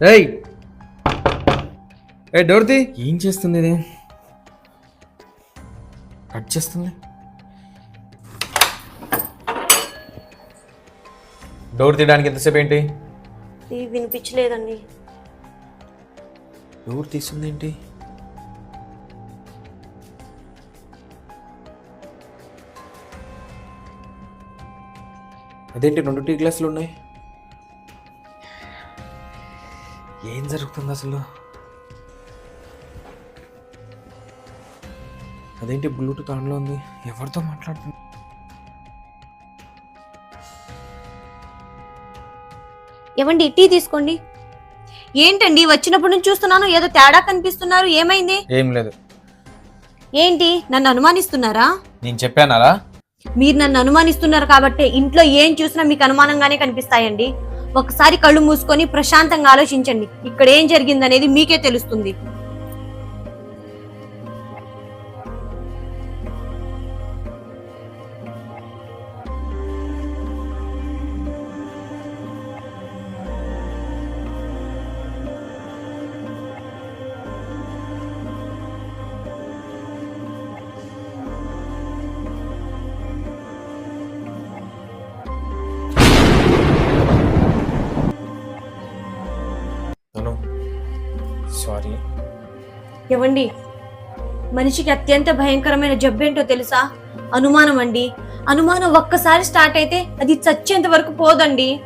ఏయ్! ఏ డోర్ది ఏం చేస్తుంది ఇది? కట్ చేస్తుంది? డోర్ తీయడానికి ఎంతసేపు ఏంటి? ఇది వినిపించలేదండి. డోర్ తీస్తుంది ఏంటి? అదేంటి రెండు టీ గ్లాసులు ఉన్నాయి? ఏం జరుగుతుంది అసలు? అదేంటి బ్లూటూత్ ఆన్లో ఉంది? ఎవరితో మాట్లాడుతుంది ఏమండి టీ తీసుకోండి. ఏంటండి వచ్చినప్పటి నుంచి చూస్తున్నాను ఏదో తేడా కనిపిస్తున్నారు ఏమైంది? ఏం లేదు. ఏంటి నన్ను అనుమానిస్తున్నారా? నేను చెప్పాను అలా మీరు నన్ను అనుమానిస్తున్నారు కాబట్టి ఇంట్లో ఏం చూసినా మీకు అనుమానంగానే కనిపిస్తాయండి. ఒకసారి కళ్ళు మూసుకొని ప్రశాంతంగా ఆలోచించండి. ఇక్కడ ఏం జరిగిందనేది మీకే తెలుస్తుంది. తను సారీ. ఏవండి? మనిషికి అత్యంత భయంకరమైన జబ్బేంటో తెలుసా? అనుమానం అండి. అనుమానం ఒక్కసారి స్టార్ట్ అయితే అది చచ్చేంత వరకు పోదండి.